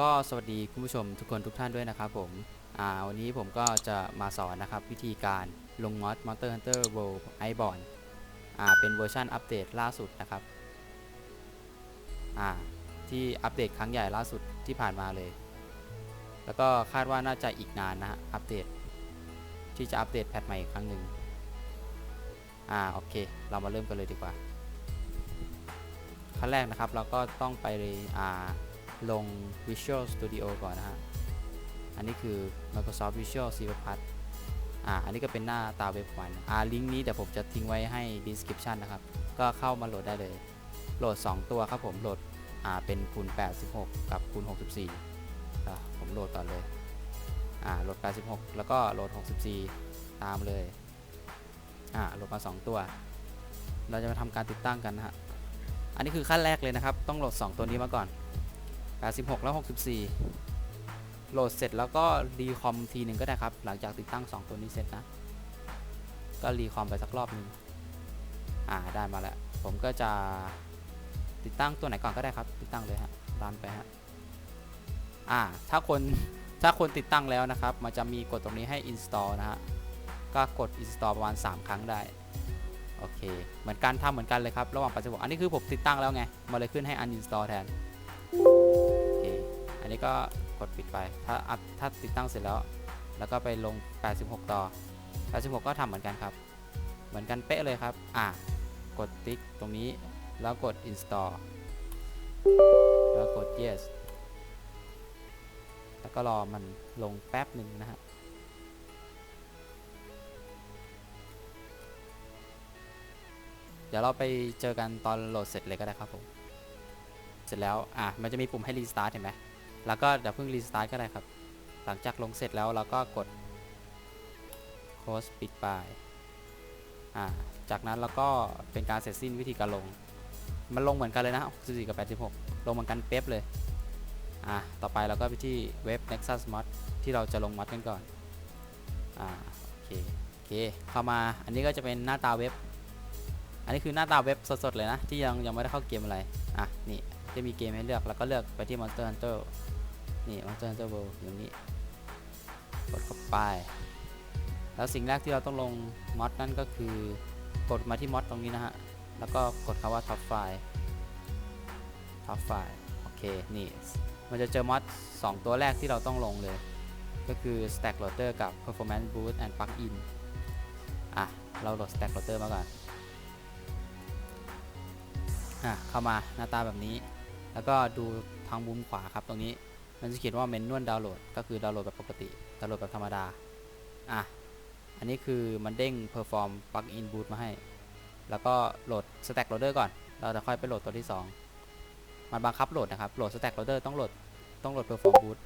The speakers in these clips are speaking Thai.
ก็สวัสดีคุณผู้ชมทุกคนทุกท่านด้วยนะครับผมอ่าวันนี้ผมก็จะมาสอนนะครับวิธีการลงมอด Monster Hunter World Iceborne อ่าเป็นเวอร์ชันอัปเดตล่าสุดนะครับอ่าที่อัปเดตครั้งใหญ่ล่าสุดที่ผ่านมาเลย แล้วก็คาดว่าน่าจะอีกนานนะฮะอัปเดต ที่จะอัปเดตแพทใหม่อีกครั้งหนึ่งอ่าโอเค เรามาเริ่มกันเลยดีกว่าขั้นแรกนะครับเราก็ต้องไปอ่า ลง Visual Studio ก่อนนะฮะ อันนี้คือ Microsoft Visual c พัทอ่า อันนี้ก็เป็นหน้าตาเว็บของมันอ่า ลิงก์นี้เดี๋ยวผมจะทิ้งไว้ให้ description นะครับ ก็เข้ามาโหลดได้เลย โหลด 2 ตัวครับผม โหลด อ่า เป็นคูณ86 กับคูณ64อะผมโหลดก่อนเลย อ่า โหลด 86 แล้วก็โหลด 64 ตามเลย อ่า โหลดมา 2 ตัว เราจะมาทำการติดตั้งกันนะฮะ อันนี้คือขั้นแรกเลยนะครับ ต้องโหลด 2 ตัวนี้มาก่อน 86 แล้ว 64 โหลดเสร็จแล้วก็รีคอมทีหนึ่งก็ได้ครับ หลังจากติดตั้ง 2 ตัวนี้เสร็จนะ ก็รีคอมไปสักรอบหนึ่งอ่าได้มาแล้ว ผมก็จะติดตั้งตัวไหนก่อนก็ได้ครับ ติดตั้งเลยฮะรันไปฮะอ่าถ้าคนถ้าคนติดตั้งแล้วนะครับ มันจะมีกดตรงนี้ให้ install นะฮะ ก็กด install ประมาณ 3 ครั้งได้ โอเค เหมือนกันทำเหมือนกันเลยครับ ระหว่าง86อันนี้คือผมติดตั้งแล้วไง มาเลยขึ้นให้ uninstall แทน อันนี้ก็กดปิดไป ถ้าอัพถ้าติดตั้งเสร็จแล้ว แล้วก็ไปลง 86 ต่อ 86 ก็ทำเหมือนกันครับ เหมือนกันเป๊ะเลยครับ อะ กดติ๊กตรงนี้ แล้วกด install แล้วกด yes แล้วก็รอมันลงแป๊บหนึ่งนะฮะเดี๋ยวเราไปเจอกันตอนโหลดเสร็จเลยก็ได้ครับผม เสร็จแล้ว อะ มันจะมีปุ่มให้รีสตาร์ทเห็นไหม แล้วก็เดี๋ยวเพิ่งรีสตาร์ทก็ได้ครับ หลังจากลงเสร็จแล้วเราก็กด close ปิดไปอ่าจากนั้นเราก็เป็นการเสร็จสิ้นวิธีการลง มันลงเหมือนกันเลยนะ64กับ86 ลงเหมือนกันเป๊ะเลย อ่าต่อไปเราก็ไปที่เว็บ Nexus Mod ที่เราจะลงมอดกันก่อน อ่าโอเคโอเคเข้ามาอันนี้ก็จะเป็นหน้าตาเว็บ อันนี้คือหน้าตาเว็บสดๆเลยนะ ที่ยังยังไม่ได้เข้าเกมอะไร อะนี่ จะมีเกมให้เลือกแล้วก็เลือกไปที่ Monster Hunter นี่ Monster Hunter World อยู่ตรงนี้กดเข้าไป แล้วสิ่งแรกที่เราต้องลงมอดนั่นก็คือกดมาที่มอดตรงนี้นะฮะ แล้วก็กดคำว่า Top File Top File โอเค นี่ มันจะเจอมอด2ตัวแรกที่เราต้องลงเลย ก็คือ Stack Loader กับ Performance Boost and Plugin อะ เราโหลด Stack Loader มาก่อนอะเข้ามาหน้าตาแบบนี้ แล้วก็ดูทางมุมขวาครับตรงนี้มันจะเขียนว่าเมนนวลดาวน์โหลดก็คือดาวน์โหลดแบบปกติดาวน์โหลดแบบธรรมดาอะอันนี้คือมันเด้ง perform plugin boot มาให้ แล้วก็โหลด stack loader ก่อน เราจะค่อยไปโหลดตัวที่ 2 มันบังคับโหลดนะครับโหลด stack loader ต้องโหลดต้องโหลด perform boot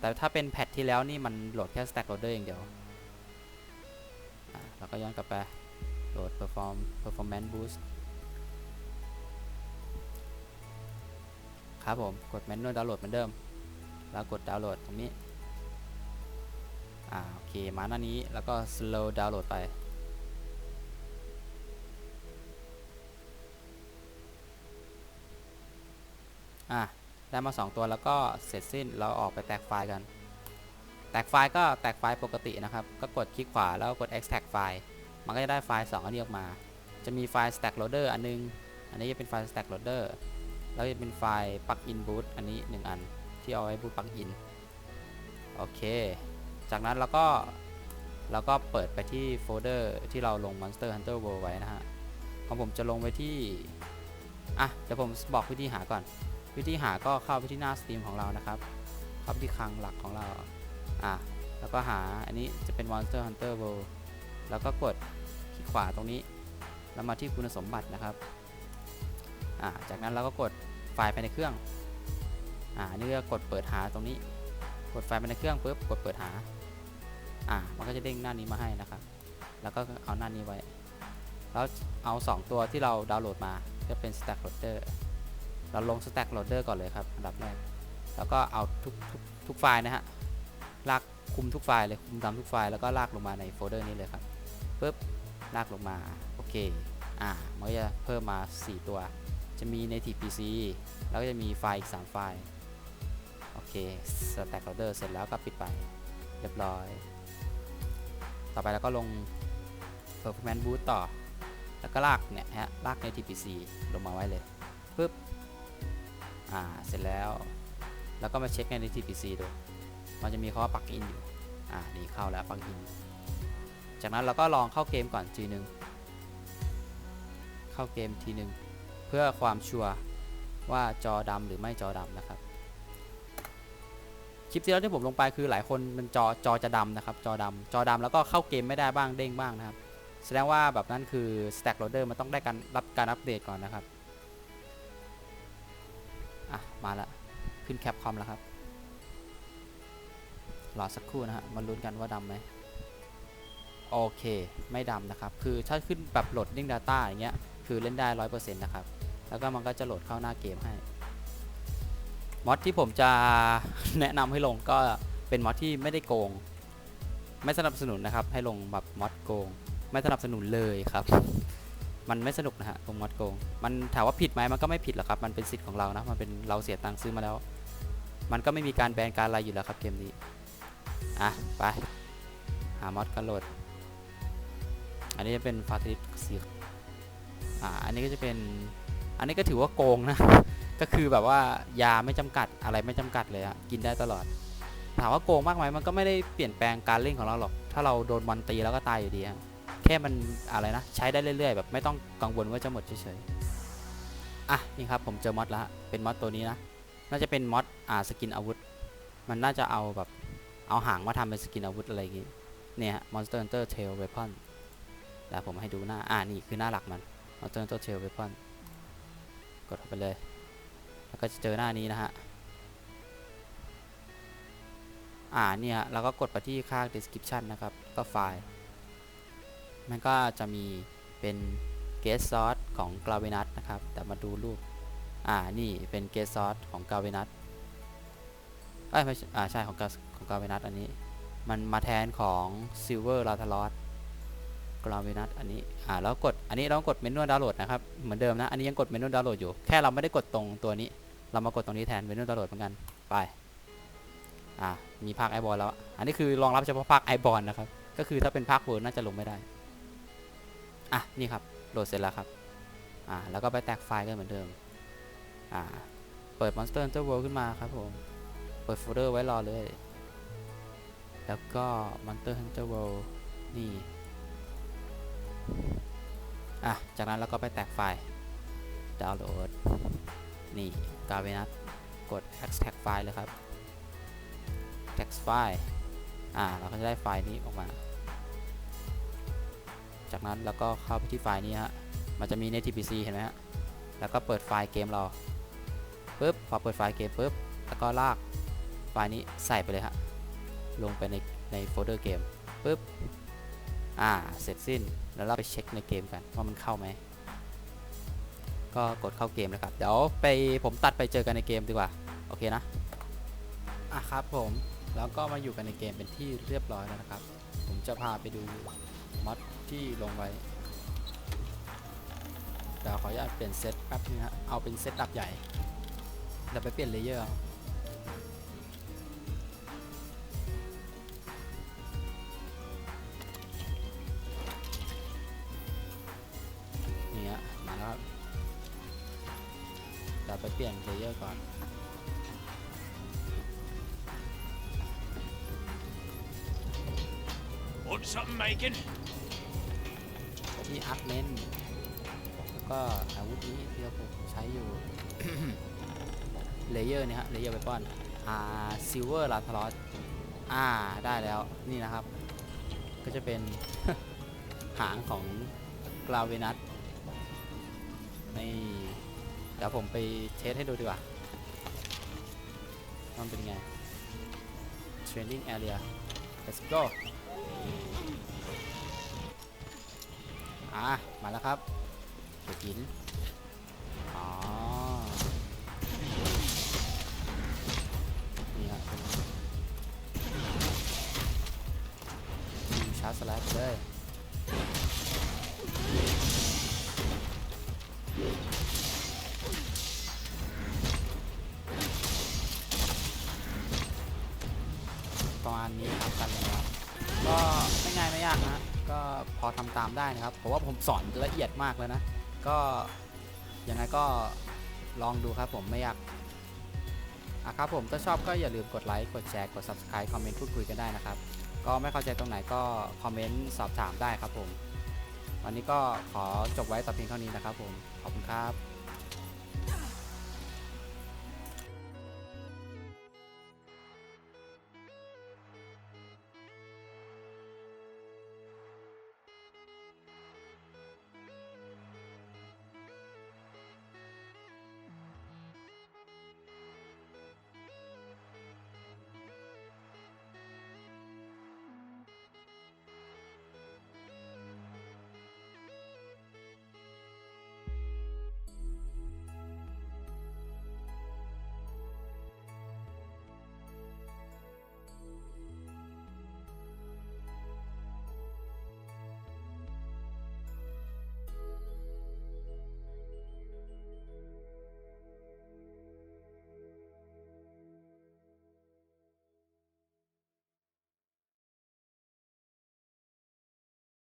แต่ถ้าเป็นแพทที่แล้วนี่มันโหลดแค่ stack loader อย่างเดียวอะแล้วก็ย้อนกลับไปโหลด perform performance boost ครับผมกด manual download เหมือนเดิม แล้วกดดาวน์โหลดตรงนี้อ่าโอเคมาหน้านี้แล้วก็ slow download ไปอะได้มา 2 ตัวแล้วก็เสร็จสิ้นเราออกไปแตกไฟล์กัน แตกไฟล์ก็แตกไฟล์ปกตินะครับ ก็กดคลิกขวาแล้วกด extract ไฟล์มันก็จะได้ไฟล์ 2 อันนี้ออกมา จะมีไฟล์ stack loader อันนึง อันนี้จะเป็นไฟล์ stack loader แล้วจะเป็นไฟล์ plugin boot อันนี้ 1 อันที่เอาไว้ boot plugin โอเค จากนั้นเราก็เราก็เปิดไปที่โฟลเดอร์ที่เราลง Monster Hunter World ไว้นะฮะของผมจะลงไปที่ อะ เดี๋ยวผมบอกวิธีหาก่อน วิธีหาก็เข้าไปที่หน้า Steam ของเรานะครับ เข้าไปที่คลังหลักของเรา อะ แล้วก็หาอันนี้จะเป็น Monster Hunter World แล้วก็กดคลิกขวาตรงนี้ แล้วมาที่คุณสมบัตินะครับ จากนั้นเราก็กดไฟล์ภายในเครื่องอ่านี่ก็กดเปิดหาตรงนี้ กดไฟล์ภายในเครื่องปุ๊บกดเปิดหาอ่ามันก็จะเด้งหน้านี้มาให้นะครับ แล้วก็เอาหน้านี้ไว้ แล้วเอา 2 ตัวที่เราดาวน์โหลดมาก็เป็น Stack Loader เราลง Stack Loader ก่อนเลยครับอันดับแรก แล้วก็เอาทุกทุกทุกไฟล์นะฮะ ลากคุมทุกไฟล์เลย คุมตามทุกไฟล์แล้วก็ลากลงมาในโฟลเดอร์นี้เลยครับปุ๊บลากลงมา โอเค อ่า มันจะเพิ่มมา 4 ตัว จะมี native PC แล้วก็จะมีไฟล์อีก 3 ไฟล์ โอเค stack loader เสร็จแล้วก็ปิดไป เรียบร้อย ต่อไปเราก็ลง performance boost ต่อ แล้วก็ลากเนี่ยฮะ ลาก native PC ลงมาไว้เลยปึ๊บ อ่า เสร็จแล้ว แล้วก็มาเช็คใน native PC ดู มันจะมีคำว่า plugin อยู่ อ่า นี่เข้าแล้ว plugin จากนั้นเราก็ลองเข้าเกมก่อนทีนึง เข้าเกมทีนึง เพื่อความชัวร์ว่าจอดำหรือไม่จอดำนะครับ คลิปที่แล้วที่ผมลงไปคือหลายคนมันจอจอจะดำนะครับจอดำจอดำแล้วก็เข้าเกมไม่ได้บ้างเด้งบ้างนะครับ แสดงว่าแบบนั้นคือ Stack Loader มันต้องได้การรับการอัปเดตก่อนนะครับอะมาละขึ้นแคปคอมแล้วครับรอสักครู่นะฮะมาลุ้นกันว่าดำไหมโอเค ไม่ดำนะครับ คือถ้าขึ้นแบบโหลดดิ้ง Data อย่างเงี้ย คือเล่นได้ร้อยเปอร์เซ็นต์นะครับ แล้วก็มันก็จะโหลดเข้าหน้าเกมให้มอดที่ผมจะแนะนำให้ลงก็เป็นมอดที่ไม่ได้โกง ไม่สนับสนุนนะครับ ให้ลงแบบมอดโกง ไม่สนับสนุนเลยครับ มันไม่สนุกนะฮะตรงมอดโกง มันถามว่าผิดไหมมันก็ไม่ผิดหรอกครับ มันเป็นสิทธิ์ของเรานะ มันเป็นเราเสียตังค์ซื้อมาแล้ว มันก็ไม่มีการแบนการอะไรอยู่แล้วครับเกมนี้ อะไป หามอดกันโหลด อันนี้จะเป็นฟาติสสีอ่า อันนี้ก็จะเป็น อันนี้ก็ถือว่าโกงนะ ก็คือแบบว่ายาไม่จำกัดอะไรไม่จำกัดเลยอะกินได้ตลอด ถามว่าโกงมากไหมมันก็ไม่ได้เปลี่ยนแปลงการเล่นของเราหรอก ถ้าเราโดนมอนตีแล้วก็ตายอยู่ดีอะแค่มันอะไรนะ ใช้ได้เรื่อยๆ แบบไม่ต้องกังวลว่าจะหมดเฉยๆ อะนี่ครับผมเจอมอดแล้วเป็นมอดตัวนี้นะ น่าจะเป็นมอดอ่าสกินอาวุธ มันน่าจะเอาแบบเอาหางมาทำเป็นสกินอาวุธอะไรอย่างงี้เนี่ยฮะ Monster Hunter Tail Weapon แล้วผมให้ดูหน้า อ่านี่คือหน้าหลักมัน Monster Hunter Tail Weapon กดเข้าไปเลย แล้วก็จะเจอหน้านี้นะฮะ อ่าเนี่ยเราก็กดไปที่ข้าง description นะครับ ก็ไฟล์ มันก็จะมีเป็น guest source ของ g l a v i n u s นะครับ แต่มาดูรูป อ่า นี่เป็น guest source ของ g l a v i n u s เอ้ยไม่ใช่อ่าใช่ของของ g l a v i n u s อันนี้ มันมาแทนของ silver l a t a l o s กราวินัสอันนี้อ่าแล้วกดอันนี้เรากดเมนูดาวน์โหลดนะครับเหมือนเดิมนะอันนี้ยังกดเมนูดาวน์โหลดอยู่แค่เราไม่ได้กดตรงตัวนี้ เรามากดตรงนี้แทนเมนูดาวน์โหลดเหมือนกันไปอ่ามีภาคไอบอลแล้ว อันนี้คือรองรับเฉพาะภาคไอบอลนะครับก็คือถ้าเป็นภาคเวิร์ดน่าจะลงไม่ได้อะนี่ครับโหลดเสร็จแล้วครับอ่าแล้วก็ไปแตกไฟล์กันเหมือนเดิมอ่าเปิด Monster Hunter World ขึ้นมาครับผมเปิดโฟลเดอร์ไว้รอเลย แล้วก็ Monster Hunter World นี่ อะ จากนั้นเราก็ไปแตกไฟล์ ดาวน์โหลด นี่กาเวนัสกด extract ไฟล์เลยครับ text ไฟล์ อ่า เราก็จะได้ไฟล์นี้ออกมา จากนั้นเราก็เข้าไปที่ไฟล์นี้ฮะ มันจะมี native pc เห็นไหมฮะ แล้วก็เปิดไฟล์เกมเราปึ๊บ พอเปิดไฟล์เกมปึ๊บ แล้วก็ลากไฟล์นี้ใส่ไปเลยฮะ ลงไปในในโฟลเดอร์เกมปึ๊บ อ่า เสร็จสิ้น แล้วเราไปเช็คในเกมกันว่ามันเข้าไหม ก็กดเข้าเกมเลยครับ เดี๋ยวไปผมตัดไปเจอกันในเกมดีกว่า โอเคนะ อะครับผม แล้วก็มาอยู่กันในเกมเป็นที่เรียบร้อยแล้วนะครับ ผมจะพาไปดูมอดที่ลงไว้เดี๋ยวขออนุญาตเปลี่ยนเซตแป๊บนึงฮะ เอาเป็นเซตอัพใหญ่เดี๋ยวไปเปลี่ยนเลเยอร์ ฮะมาแล้วครับเดี๋ยวไปเปลี่ยนเลเยอร์ก่อน Want something making? ที่อาร์คเมนแล้วก็อาวุธนี้ที่เราผมใช้อยู่เลเยอร์เนี่ยฮะเลเยอร์ไปป้อนอ่าซิลเวอร์ลาทลอสอ่าได้แล้วนี่นะครับ ก็จะเป็นหางของกราเวนัส นี่เดี๋ยวผมไปเทสให้ดูดีกว่ามันเป็นไง Training Area let's go อะ มาแล้วครับเด็กหินอ๋อนี่ครับยิงชาร์จสแลปเลย ณนี้ครับกันเลยครับก็ไม่ง่ายไม่ยากนะก็พอทำตามได้นะครับเพราะว่าผมสอนละเอียดมากเลยนะ ก็ยังไงก็ลองดูครับผมไม่ยากอะครับผมถ้าชอบก็อย่าลืมกดไลค์กดแชร์กด subscribe คอมเมนต์พูดคุยกันได้นะครับ ก็ไม่เข้าใจตรงไหนก็คอมเมนต์สอบถามได้ครับผม วันนี้ก็ขอจบไว้แต่เพียงเท่านี้นะครับผมขอบคุณครับ